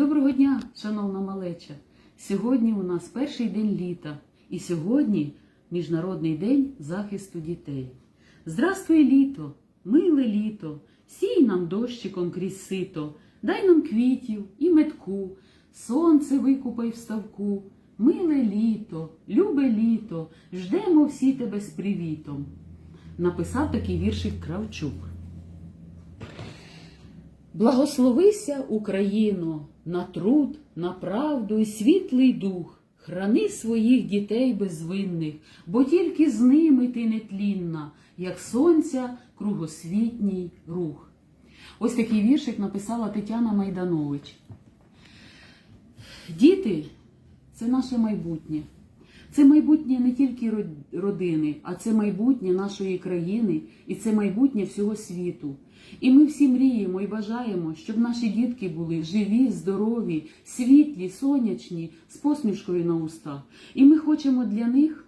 Доброго дня, шановна малеча! Сьогодні у нас перший день літа, і сьогодні Міжнародний день захисту дітей. Здравствуй, літо, миле літо, сій нам дощиком крізь сито, дай нам квітів і метку, сонце викупай в ставку. Миле літо, любе літо, ждемо всі тебе з привітом. Написав такий віршик Кравчук. Благословися, Україно, на труд, на правду і світлий дух. Храни своїх дітей безвинних, бо тільки з ними ти нетлінна, як сонця кругосвітній рух. Ось такий віршик написала Тетяна Майданович. Діти це наше майбутнє. Це майбутнє не тільки родини, а це майбутнє нашої країни і це майбутнє всього світу. І ми всі мріємо і бажаємо, щоб наші дітки були живі, здорові, світлі, сонячні, з посмішкою на устах. І ми хочемо для них,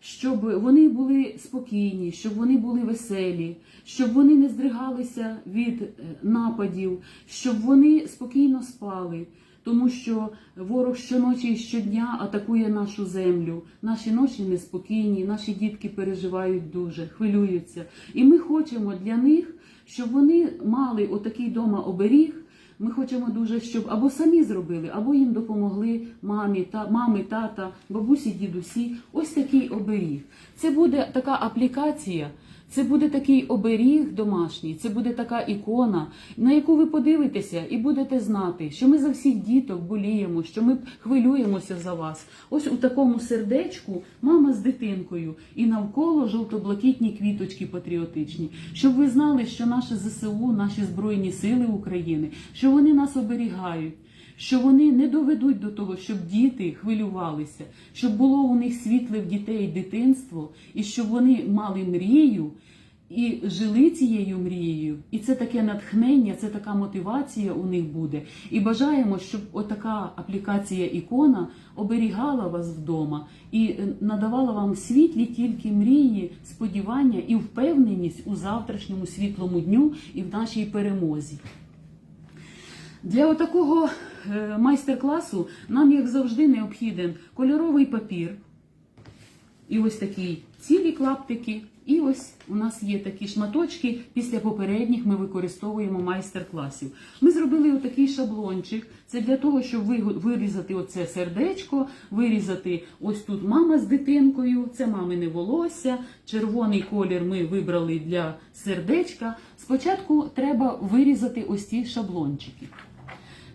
щоб вони були спокійні, щоб вони були веселі, щоб вони не здригалися від е, нападів, щоб вони спокійно спали. Тому що ворог щоночі і щодня атакує нашу землю. Наші ночі неспокійні, наші дітки переживають дуже, хвилюються. І ми хочемо для них, щоб вони мали отакий дома оберіг. Ми хочемо дуже, щоб або самі зробили, або їм допомогли мамі, та мами, тата, бабусі, дідусі. Ось такий оберіг. Це буде така аплікація. Це буде такий оберіг домашній, це буде така ікона, на яку ви подивитеся і будете знати, що ми за всіх діток боліємо, що ми хвилюємося за вас. Ось у такому сердечку мама з дитинкою і навколо жовто-блакитні квіточки патріотичні, щоб ви знали, що наше ЗСУ, наші Збройні Сили України, що вони нас оберігають. Що вони не доведуть до того, щоб діти хвилювалися, щоб було у них світле в дітей дитинство, і щоб вони мали мрію і жили цією мрією. І це таке натхнення, це така мотивація у них буде. І бажаємо, щоб отака аплікація ікона оберігала вас вдома і е, надавала вам світлі тільки мрії, сподівання і впевненість у завтрашньому світлому дню і в нашій перемозі. Для отакого майстер-класу нам, як завжди, необхіден кольоровий папір. І ось такі цілі клаптики. І ось у нас є такі шматочки. Після попередніх ми використовуємо майстер-класів. Ми зробили отакий шаблончик. Це для того, щоб ви- вирізати оце сердечко, вирізати ось тут мама з дитинкою, це мамине волосся. Червоний колір ми вибрали для сердечка. Спочатку треба вирізати ось ці шаблончики.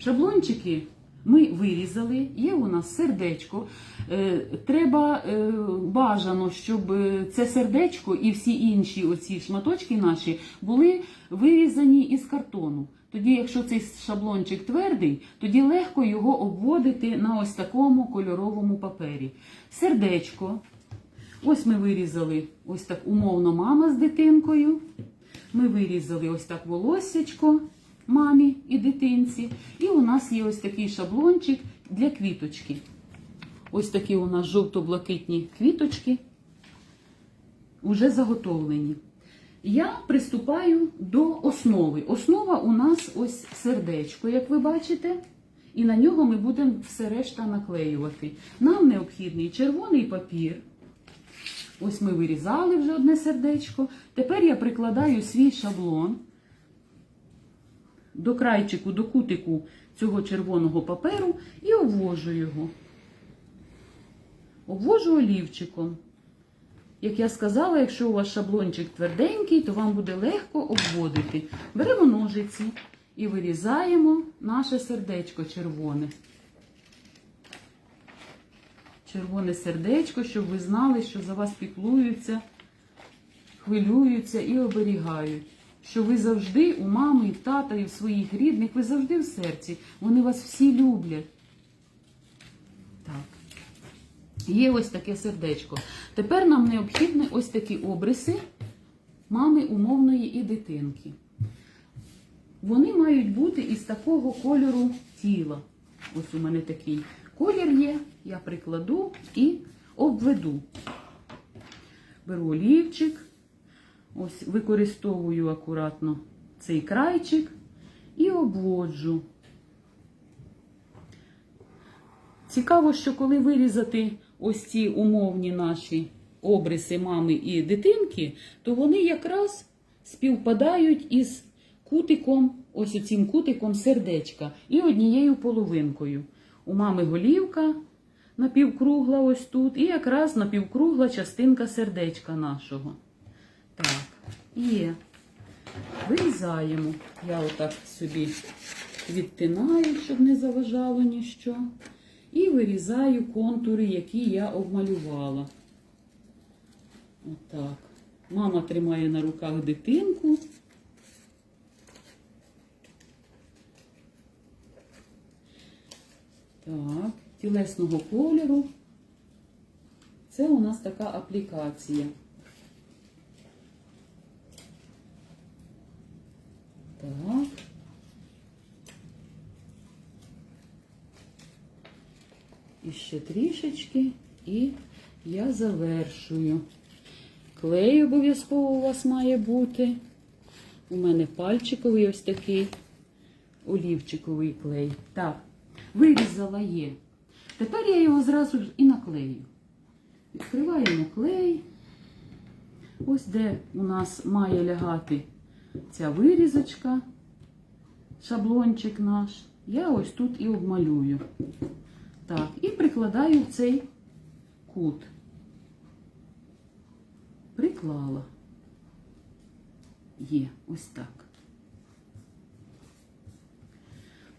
Шаблончики ми вирізали, є у нас сердечко. Е, Треба е, бажано, щоб е, це сердечко і всі інші оці шматочки наші були вирізані із картону. Тоді, якщо цей шаблончик твердий, тоді легко його обводити на ось такому кольоровому папері. Сердечко. Ось ми вирізали ось так умовно мама з дитинкою. Ми вирізали ось так волоссячко мамі і дитинці. І у нас є ось такий шаблончик для квіточки. Ось такі у нас жовто-блакитні квіточки вже заготовлені. Я приступаю до основи. Основа у нас ось сердечко, як ви бачите. І на нього ми будемо все решта наклеювати. Нам необхідний червоний папір. Ось ми вирізали вже одне сердечко. Тепер я прикладаю свій шаблон до крайчику, до кутику цього червоного паперу і обвожу його. Обвожу олівчиком. Як я сказала, якщо у вас шаблончик тверденький, то вам буде легко обводити. Беремо ножиці і вирізаємо наше сердечко червоне. Червоне сердечко, щоб ви знали, що за вас піклуються, хвилюються і оберігають. Що ви завжди у мами, і в тата, і в своїх рідних, ви завжди в серці. Вони вас всі люблять. Так. Є ось таке сердечко. Тепер нам необхідні ось такі обриси мами умовної і дитинки. Вони мають бути із такого кольору тіла. Ось у мене такий колір є. Я прикладу і обведу. Беру олівчик, ось використовую акуратно цей крайчик і обводжу. Цікаво, що коли вирізати ось ці умовні наші обриси мами і дитинки, то вони якраз співпадають із кутиком, ось цим кутиком сердечка і однією половинкою. У мами голівка напівкругла ось тут, і якраз напівкругла частинка сердечка нашого. Так, є. Вирізаємо. Я отак собі відтинаю, щоб не заважало ніщо. І вирізаю контури, які я обмалювала. Отак. Мама тримає на руках дитинку. Так, тілесного кольору. Це у нас така аплікація. Так. І ще трішечки, і я завершую. Клей обов'язково у вас має бути. У мене пальчиковий ось такий олівчиковий клей. Так, вирізала є. Тепер я його зразу і наклею. Відкриваємо клей. Ось де у нас має лягати ця вирізочка, шаблончик наш. Я ось тут і обмалюю. Так, і прикладаю цей кут. Приклала. Є, ось так.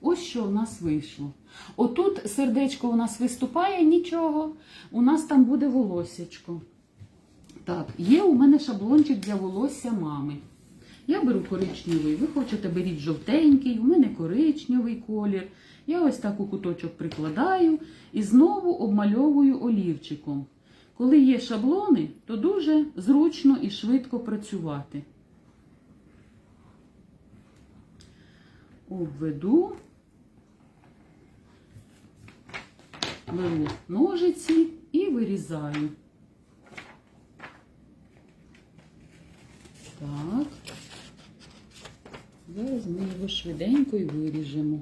Ось що у нас вийшло. Отут сердечко у нас виступає, нічого. У нас там буде волосечко. Так, є у мене шаблончик для волосся мами. Я беру коричневий, ви хочете беріть жовтенький, у мене коричневий колір. Я ось так у куточок прикладаю і знову обмальовую олівчиком. Коли є шаблони, то дуже зручно і швидко працювати. Обведу, беру ножиці і вирізаю. Так. Зараз ми його швиденько і виріжемо.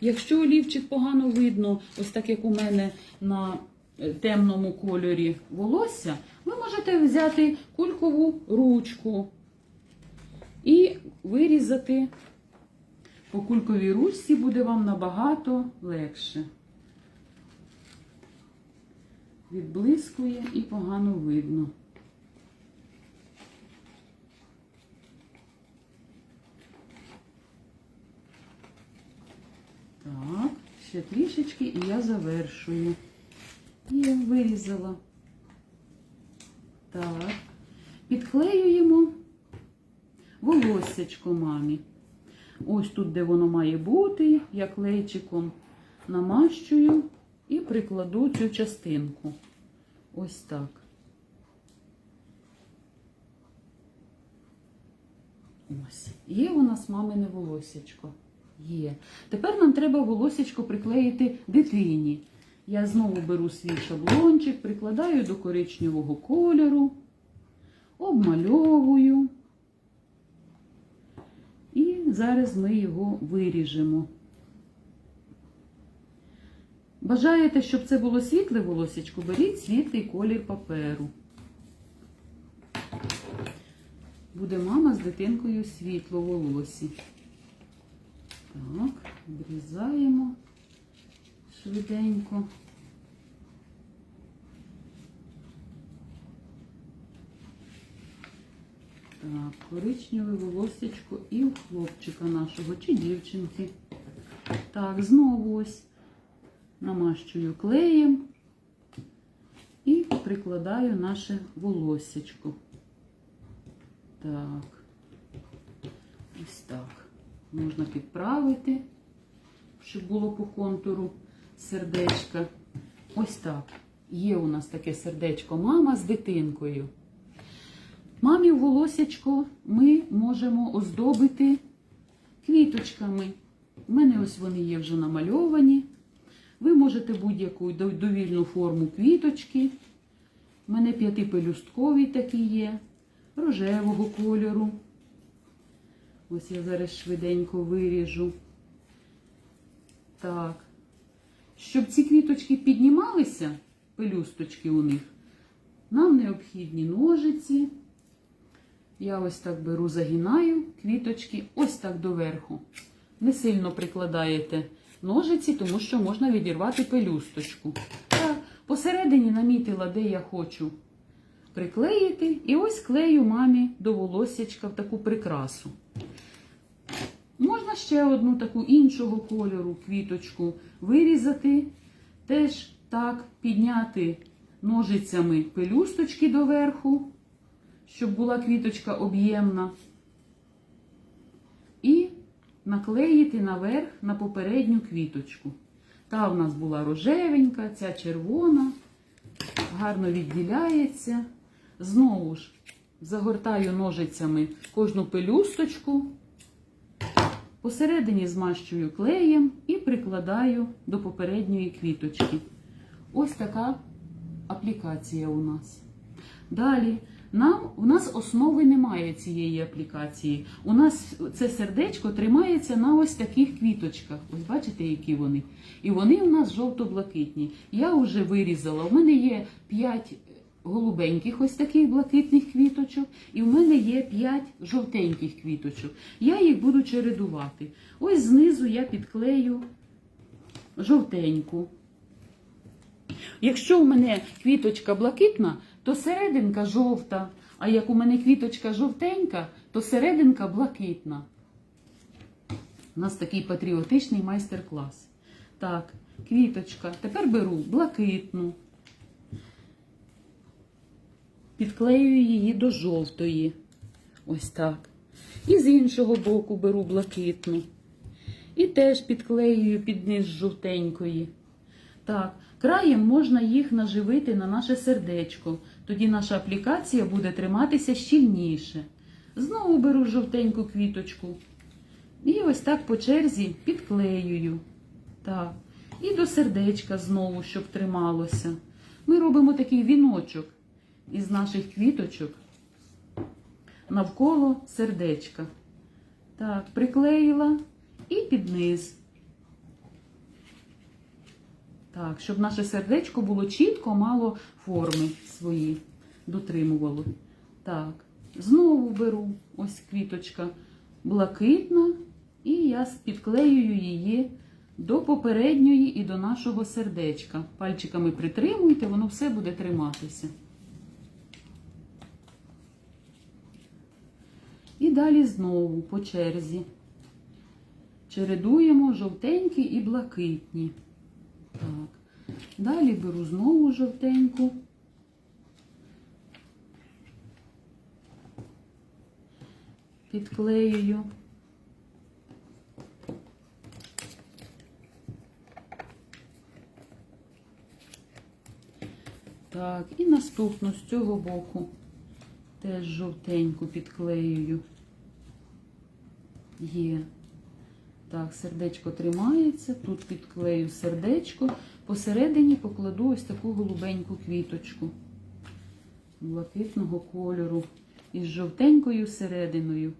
Якщо олівчик погано видно, ось так як у мене на е, темному кольорі волосся, ви можете взяти кулькову ручку і вирізати по кульковій ручці буде вам набагато легше. Відблискує і погано видно. Так, ще трішечки і я завершую. І я вирізала. Так, підклеюємо волоссячко мамі. Ось тут, де воно має бути, я клейчиком намащую і прикладу цю частинку. Ось так. Ось. Є у нас мамине волосячко. Є. Тепер нам треба волосечко приклеїти дитині. Я знову беру свій шаблончик, прикладаю до коричневого кольору, обмальовую. І зараз ми його виріжемо. Бажаєте, щоб це було світле волосечко, беріть світлий колір паперу. Буде мама з дитинкою світло волосі. Так, обрізаємо швиденько. Так, коричневе волосечко і у хлопчика нашого чи дівчинки. Так, знову ось намащую клеєм і прикладаю наше волосечко. Так, ось так. Можна підправити, щоб було по контуру сердечка. Ось так. Є у нас таке сердечко мама з дитинкою. Мамі в волосячко ми можемо оздобити квіточками. У мене ось вони є вже намальовані. Ви можете будь-яку довільну форму квіточки. У мене п'ятипелюсткові такі є, рожевого кольору. Ось я зараз швиденько виріжу. Так. Щоб ці квіточки піднімалися, пелюсточки у них, нам необхідні ножиці. Я ось так беру, загинаю квіточки, ось так доверху. Не сильно прикладаєте ножиці, тому що можна відірвати пелюсточку. Я посередині намітила, де я хочу приклеїти, і ось клею мамі до волосячка в таку прикрасу. Ще одну таку іншого кольору квіточку вирізати, теж так підняти ножицями пелюсточки доверху, щоб була квіточка об'ємна. І наклеїти наверх на попередню квіточку. Та в нас була рожевенька, ця червона, гарно відділяється. Знову ж загортаю ножицями кожну пелюсточку. Посередині змащую клеєм і прикладаю до попередньої квіточки. Ось така аплікація у нас. Далі, нам, у нас основи немає цієї аплікації. У нас це сердечко тримається на ось таких квіточках. Ось бачите, які вони. І вони у нас жовто-блакитні. Я вже вирізала. У мене є 5 голубеньких ось таких блакитних квіточок, і в мене є 5 жовтеньких квіточок. Я їх буду чередувати. Ось знизу я підклею жовтеньку. Якщо у мене квіточка блакитна, то серединка жовта. А як у мене квіточка жовтенька, то серединка блакитна. У нас такий патріотичний майстер-клас. Так, квіточка. Тепер беру блакитну. Підклеюю її до жовтої. Ось так. І з іншого боку беру блакитну. І теж підклеюю під низ жовтенької. Так, краєм можна їх наживити на наше сердечко. Тоді наша аплікація буде триматися щільніше. Знову беру жовтеньку квіточку. І ось так по черзі підклеюю. Так. І до сердечка знову, щоб трималося. Ми робимо такий віночок із наших квіточок навколо сердечка. Так, приклеїла і під низ. Так, щоб наше сердечко було чітко, мало форми свої, дотримувало. Так, знову беру ось квіточка блакитна, і я підклеюю її до попередньої і до нашого сердечка. Пальчиками притримуйте, воно все буде триматися. Далі знову по черзі. Чередуємо жовтенькі і блакитні. Так. Далі беру знову жовтеньку. Підклеюю. Так, і наступну з цього боку теж жовтеньку підклеюю. Є. Так, сердечко тримається, тут підклею сердечко, посередині покладу ось таку голубеньку квіточку блакитного кольору із жовтенькою серединою.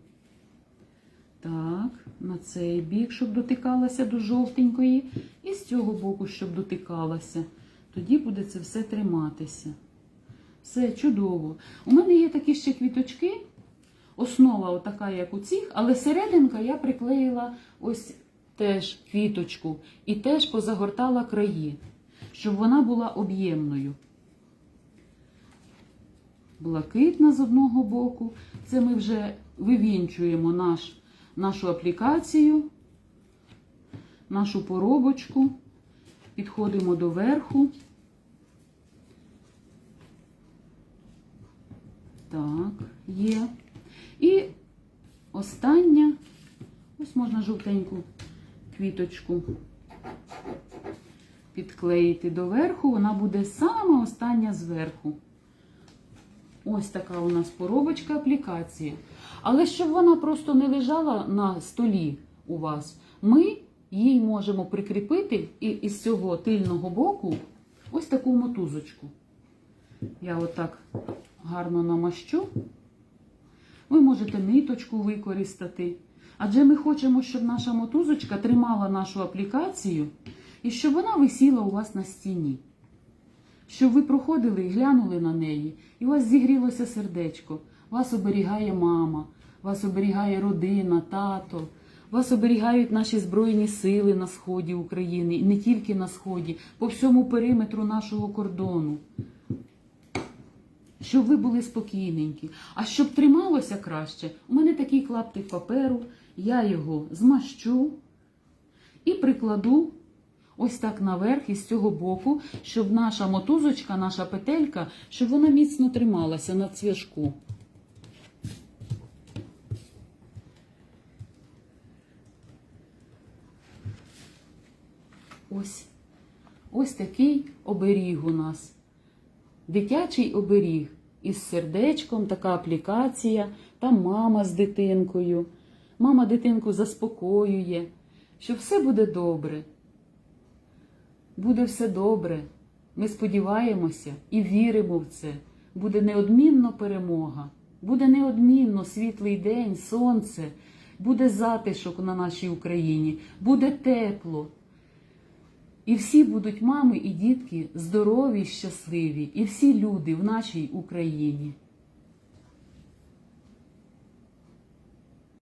Так, на цей бік, щоб дотикалася до жовтенької, і з цього боку, щоб дотикалася. Тоді буде це все триматися. Все чудово. У мене є такі ще квіточки. Основа отака, як у цих, але серединка я приклеїла ось теж квіточку і теж позагортала краї, щоб вона була об'ємною. Блакитна з одного боку. Це ми вже вивінчуємо наш, нашу аплікацію, нашу поробочку, підходимо до верху. Так, є. І остання, ось можна жовтеньку квіточку підклеїти доверху, вона буде саме остання зверху. Ось така у нас поробочка аплікації. Але щоб вона просто не лежала на столі у вас, ми їй можемо прикріпити і із цього тильного боку ось таку мотузочку. Я отак гарно намащу. Ви можете ниточку використати. Адже ми хочемо, щоб наша мотузочка тримала нашу аплікацію і щоб вона висіла у вас на стіні. Щоб ви проходили і глянули на неї, і у вас зігрілося сердечко. Вас оберігає мама, вас оберігає родина, тато, вас оберігають наші Збройні сили на сході України, і не тільки на сході, по всьому периметру нашого кордону. Щоб ви були спокійненькі. А щоб трималося краще, у мене такий клаптик паперу, я його змащу і прикладу ось так наверх із цього боку, щоб наша мотузочка, наша петелька, щоб вона міцно трималася на цвяшку. Ось. Ось такий оберіг у нас. Дитячий оберіг із сердечком, така аплікація, там мама з дитинкою. Мама дитинку заспокоює, що все буде добре. Буде все добре. Ми сподіваємося і віримо в це. Буде неодмінно перемога, буде неодмінно світлий день, сонце, буде затишок на нашій Україні, буде тепло. І всі будуть мами і дітки здорові, щасливі, і всі люди в нашій Україні.